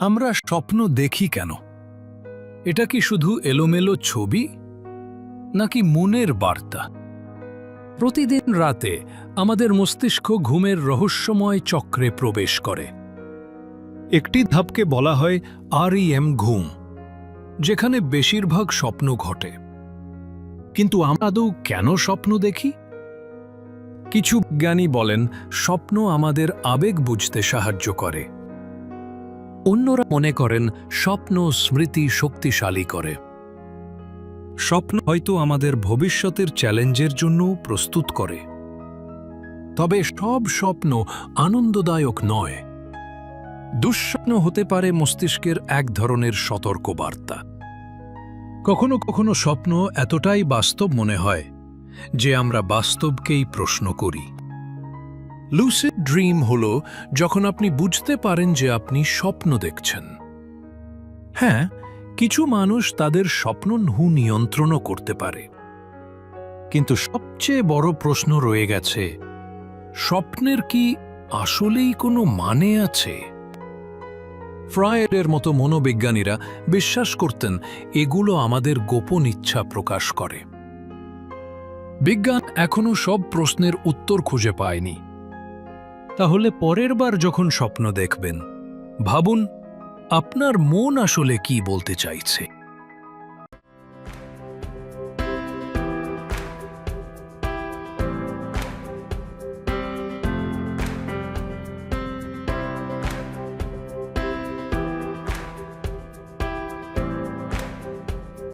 আমরা স্বপ্ন দেখি কেন? এটা কি শুধু এলোমেলো ছবি? নাকি মনের বার্তা? প্রতিদিন রাতে আমাদের মস্তিষ্ক ঘুমের রহস্যময় চক্রে প্রবেশ করে। একটি ধাপকে বলা হয় আরইএম ঘুম, যেখানে বেশিরভাগ স্বপ্ন ঘটে। কিন্তু আমরা আদৌ কেন স্বপ্ন দেখি? কিছু বিজ্ঞানী বলেন, স্বপ্ন আমাদের আবেগ বুঝতে সাহায্য করে। অন্যরা মনে করেন স্বপ্ন স্মৃতি শক্তিশালী করে। স্বপ্ন হয়তো আমাদের ভবিষ্যতের চ্যালেঞ্জের জন্য প্রস্তুত করে। তবে সব স্বপ্ন আনন্দদায়ক নয়। দুঃস্বপ্ন হতে পারে মস্তিষ্কের এক ধরনের সতর্কবার্তা। কখনো কখনো স্বপ্ন এতটাই বাস্তব মনে হয় যে আমরা বাস্তবকেই প্রশ্ন করি। লুসিড ড্রিম হল যখন আপনি বুঝতে পারেন যে আপনি স্বপ্ন দেখছেন। হ্যাঁ কিছু মানুষ তাদের স্বপ্ন হু নিয়ন্ত্রণও করতে পারে। কিন্তু সবচেয়ে বড় প্রশ্ন রয়ে গেছে, স্বপ্নের কি আসলেই কোনো মানে আছে? ফ্রয়েডের মতো মনোবিজ্ঞানীরা বিশ্বাস করতেন এগুলো আমাদের গোপন ইচ্ছা প্রকাশ করে। বিজ্ঞান এখনও সব প্রশ্নের উত্তর খুঁজে পায়নি। তাহলে পরের বার যখন স্বপ্ন দেখবেন ভাবুন আপনার মন আসলে কি বলতে চাইছে?